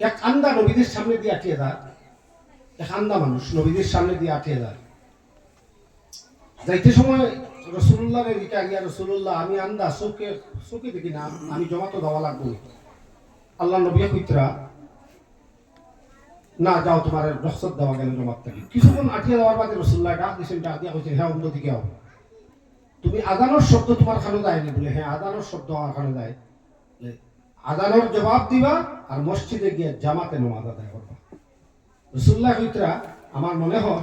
এক আন্দা নবীদের সামনে দিয়ে আটিয়ে দেয়। এক আন্দা মানুষ নবীদের সামনে দিয়ে আটিয়ে দেয়। যাইতে সময় রসুল্লাহ দিকে গিয়া রসুল্লাহ, আমি আন্দা চোখে চোখে দেখি না, আমি জমা তো দেওয়া লাগবো আল্লাহ নবী কইতরা না যাও, তোমার রসদ দেওয়া গেল জমাত থেকে। কিছুক্ষণ আটিয়ে দেওয়ার বাদে রসুল্লাহ ডাক দিয়েছেন ডাক দিয়া কইছেন হ্যাঁ অন্য দিকে হও তুমি আদানোর শব্দ তোমার খানো দেয়নি? বলে হ্যাঁ আদানোর শব্দ আমার খানো দেয়। আদানোর জবাব দিবা আর মসজিদে গিয়ে জামাতে নমাজ আদায় করবা। রসুল্লাহ কইতরা আমার মনে হয়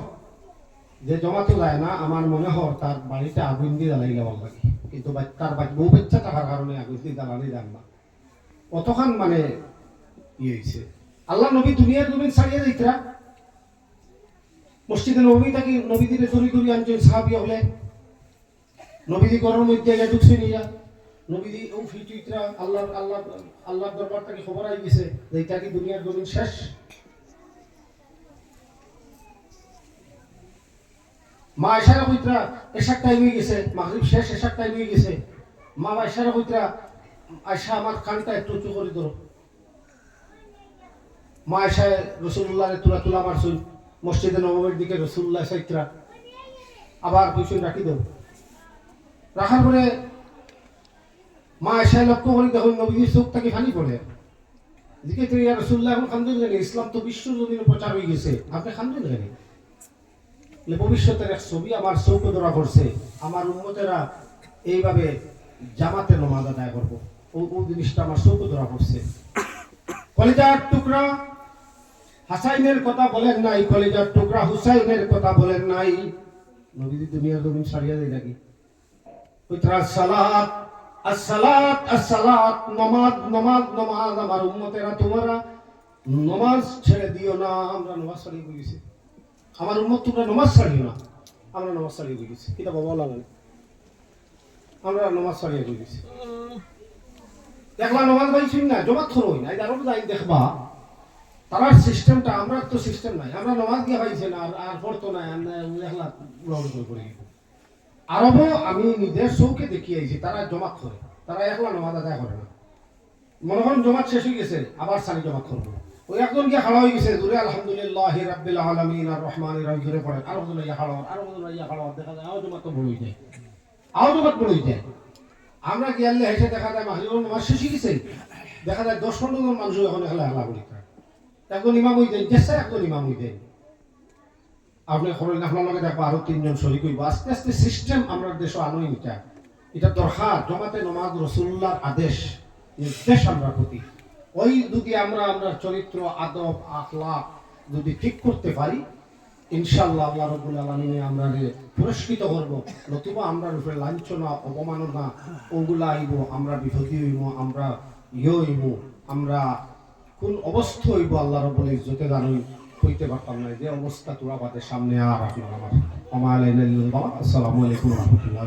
যে জমাতে যায় না আমার মনে হয় তার বাড়িতে আগুন দিয়ে জ্বালাই যাওয়ার লাগে। কিন্তু তার বাচ- বউ বাচ্চা থাকার কারণে আগুন দিয়ে জ্বালানি যান না। কতখান মানে ইয়ে হয়েছে আল্লাহ নবী দুনিয়ার জমিন ছাড়িয়ে দিতরা মসজিদে নবী থাকি, নবীদের চুরি করি আনছেন, সাহাবি হলে। নবীদি গরম মধ্যে গিয়ে ঢুকছে নিয়া ও আল্লাহ আল্লাহ আল্লাহর খবর আই গেছে যে এটা কি দুনিয়ার জমিন শেষ? মা কইতরা টাইম হয়ে গেছে, মাগরিব শেষ টাইম হয়ে গেছে। মা কইতরা আয়সা আমার কানটা একটু উঁচু করে ধরো। মা এশায় রসুল্লাহ তুলা তুলা মারছুন, মসজিদে নবমের দিকে রসুল্লাহ সাইত্রা। আবার কইছুন রাখি দেব রাখার পরে মা এশায় লক্ষ্য করি দেখুন নবীর চোখ থেকে ফানি পড়ে। দিকে তো ইয়া রসুল্লাহ এখন ইসলাম তো বিশ্ব প্রচার হয়ে গেছে। আপনি খান্দুন জানি ভবিষ্যতের এক ছবি আমার চৌকে ধরা পড়ছে। আমার উন্মতেরা এইভাবে জামাতে নমাজ আদায় করব। ও জিনিসটা আমার চৌকে ধরা পড়ছে। কলেজার টুকরা হাসাইনের কথা বলেন নাই, কলেজার টুকরা হুসাইনের কথা বলেন নাই। নবীজি দুনিয়ার জমিন সারিয়া দেয় নাকি? সালাত আসসালাত আসসালাত, নমাজ নমাজ নমাজ, আমার উম্মতেরা তোমরা নমাজ ছেড়ে দিও না, আমরা নমাজ ছাড়িয়ে বলেছি আমার উম্মত তোমরা নমাজ ছাড়িও না, আমরা নমাজ ছাড়িয়ে বলেছি এটা বাবা লাগে আমরা নমাজ ছাড়িয়ে বলেছি দেখলা নমাজ পাইছি না জমা থরই না আরও যাই দেখবা। তারার সিস্টেমটা আমরা তো সিস্টেম নাই। আমরা নমাজ গিয়ে পাইছি না, আর পড়তো না দেখলা করে। আরবও আমি নিজের চৌকে আইছি, তারা জমা করে। তারা একলা নমাজ আদায় করে না। মনে করেন জমাত শেষ হয়ে গেছে, আবার সারি জমা করব। ওই একজন গিয়ে হারা হয়ে গেছে, দূরে আলহামদুলিল্লাহ রাব্বিল আলামিন আর রহমান রহিম পড়েন। আরও ইয়া আরও ইয়া দেখা যায় আও জমাত বড় যায়। জমাত যায়। আমরা গিয়ালে হেসে দেখা যায় শেষ হয়ে গেছে। দেখা যায় দশ পনেরো জন মানুষ এখন হেলা হেলা করি একজন ইমাম হয়ে যায় দেশে একজন ইমাম হয়ে যায়। আপনি খবর আপনার লগে দেখব আরও তিনজন শরিক হইব। আস্তে আস্তে সিস্টেম আমরা দেশ আনোই এটা এটা দরকার, জমাতে নমাজ রসুল্লাহর আদেশ নির্দেশ আমরা প্রতি। ওই যদি আমরা আমরা চরিত্র, আদব, আখলাক যদি ঠিক করতে পারি ইনশাল্লাহ আল্লাহ রবুল আলমিনে আমরা পুরস্কৃত করব। নতুবা আমরা রূপে লাঞ্ছনা, অবমাননা, ওগুলা আইব, আমরা বিভূতি হইব, আমরা ইয়ে হইব, আমরা কোন অবস্থা হইব আল্লাহ রবুল ইজ্জতে জানুই। হইতে পারতাম না যে অবস্থা তোরা আমাদের সামনে আর আপনার আমার। আমার আসসালামু আলাইকুম রহমতুল্লাহ